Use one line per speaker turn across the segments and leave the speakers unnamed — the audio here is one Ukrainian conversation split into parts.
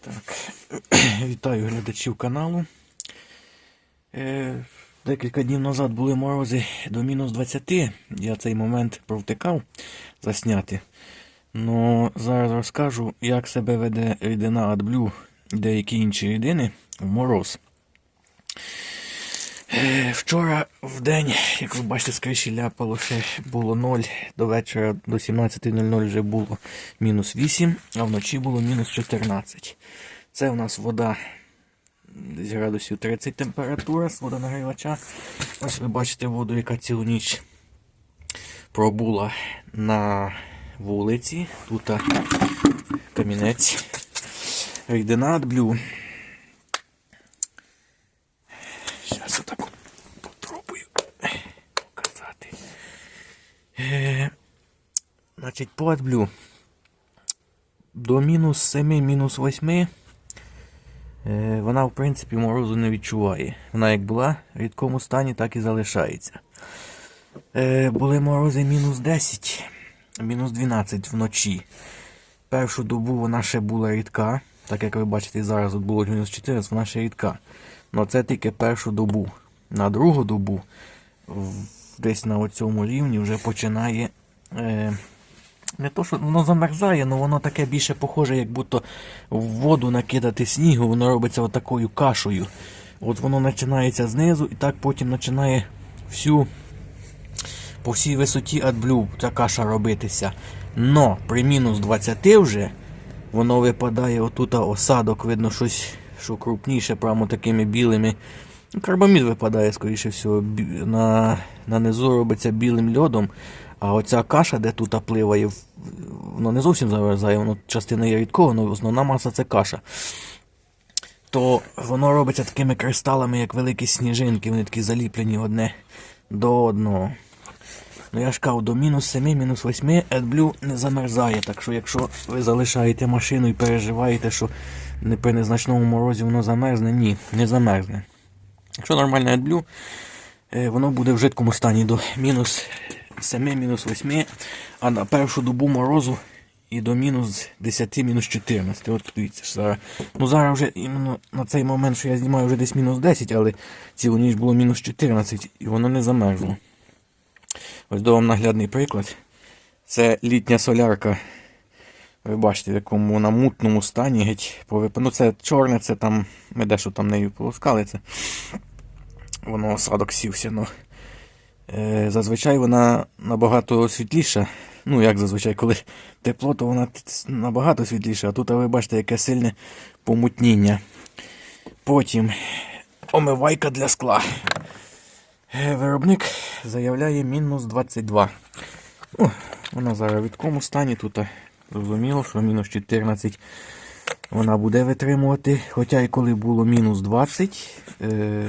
Так, вітаю глядачів каналу. Е, декілька днів назад були морози до мінус 20. Я цей момент провтикав засняти. Но зараз розкажу, як себе веде рідина AdBlue деякі інші рідини в мороз. Е, Вчора в день, як ви бачите, з ляпало ще було 0, до вечора до 17.00 вже було мінус 8, а вночі було мінус 14. Це у нас вода десь градусів 30 температура з водонагрівача. Ось ви бачите воду, яка цілу ніч пробула на вулиці. Тут камінець. Рідина AdBlue. Зараз отак от попробую показати. Е, значить, по AdBlue до мінус 7, мінус 8 е, вона, в принципі, морозу не відчуває. Вона як була в рідкому стані, так і залишається. Е, були морози мінус 10, мінус 12 вночі. Першу добу вона ще була рідка. Так як ви бачите, зараз було мінус 14, вона ще рідка. Ну це тільки першу добу. На другу добу, десь на цьому рівні, вже починає. Е, не то, що воно замерзає, але воно таке більше похоже, як будто в воду накидати снігу, воно робиться отакою кашею. От воно починається знизу і так потім починає всю по всій висоті AdBlue ця каша робитися. Но при мінус 20 вже воно випадає отут осадок, видно щось, що крупніше, прямо такими білими. Ну, Карбамід випадає, скоріше всього, на, на низу робиться білим льодом. А оця каша, де тут пливає, воно не зовсім замерзає, воно частина є рідкого, але основна маса це каша. То воно робиться такими кристалами, як великі сніжинки, вони такі заліплені одне до одного. Ну я ж кажу, до мінус 7, мінус 8 AdBlue не замерзає. Так що якщо ви залишаєте машину і переживаєте, що при незначному морозі воно замерзне, ні, не замерзне. Якщо нормальне AdBlue, е, воно буде в жидкому стані до мінус 7, мінус 8, а на першу добу морозу і до мінус 10, мінус 14. От дивіться ж зараз. Ну зараз вже іменно на цей момент, що я знімаю вже десь мінус 10, але цілу ніч було мінус 14 і воно не замерзло. Ось до вам наглядний приклад. Це літня солярка. Ви бачите, в якому вона мутному стані геть. Ну це чорне, це там. Ми дещо там нею полоскали це. Воно осадок сівся. Ну. Е, зазвичай вона набагато світліша. Ну, як зазвичай, коли тепло, то вона набагато світліша, а тут ви бачите, яке сильне помутніння. Потім омивайка для скла. Е, Виробник заявляє мінус 22. Ну, вона зараз в відкому стані тут зрозуміло, що мінус 14 вона буде витримувати. Хоча і коли було мінус 20, е,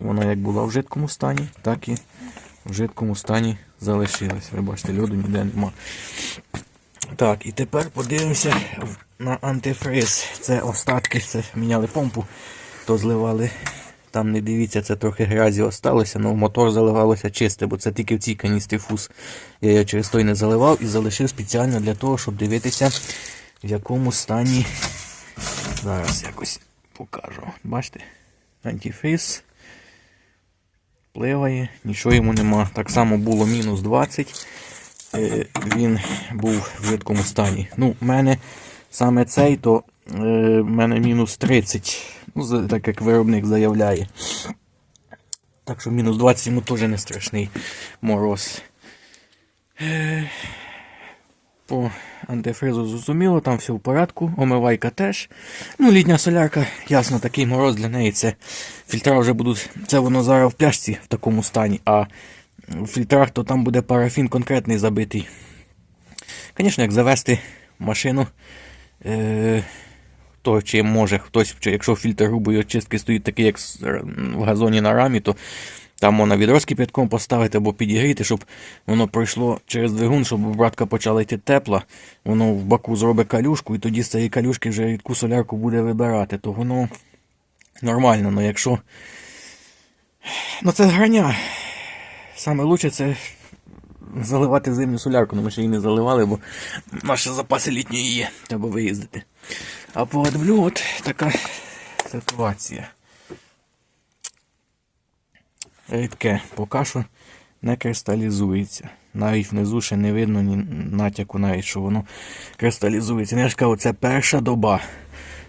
вона як була в жидкому стані, так і в жидкому стані залишилась. Ви бачите, льоду ніде нема. Так, і тепер подивимося на антифриз. Це остатки, це міняли помпу, то зливали. Там не дивіться, це трохи грязі осталося, але в мотор заливалося чисте, бо це тільки в цій каністрі фуз. Я його через той не заливав і залишив спеціально для того, щоб дивитися, в якому стані. Зараз якось покажу. Бачите? Антифриз. Пливає, нічого йому нема. Так само було мінус 20 е, він був в жидкому стані. Ну, в мене саме цей, то е, в мене мінус 30, ну, так як виробник заявляє. Так що мінус 20 йому теж не страшний мороз. По антифризу зрозуміло, там все в порядку, омивайка теж. Ну, літня солярка, ясно, такий мороз для неї це фільтра вже будуть. Це воно зараз в пляшці в такому стані, а в фільтрах то там буде парафін конкретний забитий. Звісно, як завести машину, е, то чи може хтось, чи якщо фільтр грубої очистки стоїть такий, як в газоні на рамі, то там можна відро з кипятком поставити або підігріти, щоб воно пройшло через двигун, щоб обратка почала йти тепла, воно в баку зробить калюшку, і тоді з цієї калюшки вже рідку солярку буде вибирати, то воно нормально, але якщо. Ну це граня. Саме лучше це заливати зимню солярку, але ми ще її не заливали, бо наші запаси літньої є, треба виїздити. А по от така ситуація. Рідке поки не кристалізується. Навіть внизу ще не видно ні натяку, навіть що воно кристалізується. Я ж кажу, це перша доба.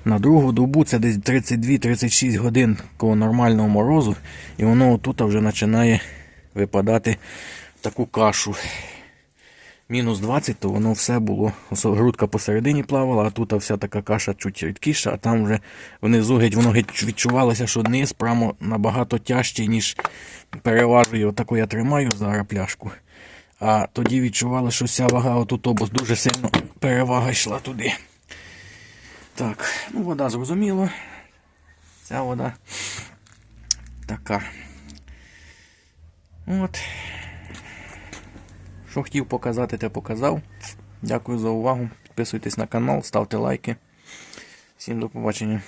На другу добу це десь 32-36 годин коло нормального морозу, і воно отут вже починає випадати таку кашу. Мінус 20, то воно все було. Грудка посередині плавала, а тут вся така каша чуть рідкіша, а там вже внизу геть воно геть відчувалося, що низ прямо набагато тяжчий, ніж переважує. Отаку я тримаю зараз пляшку. А тоді відчували, що вся вага отут обоз дуже сильно перевага йшла туди. Так, ну вода зрозуміло. Ця вода така. От. Що хотів показати, те показав. Дякую за увагу. Підписуйтесь на канал, ставте лайки. Всім до побачення.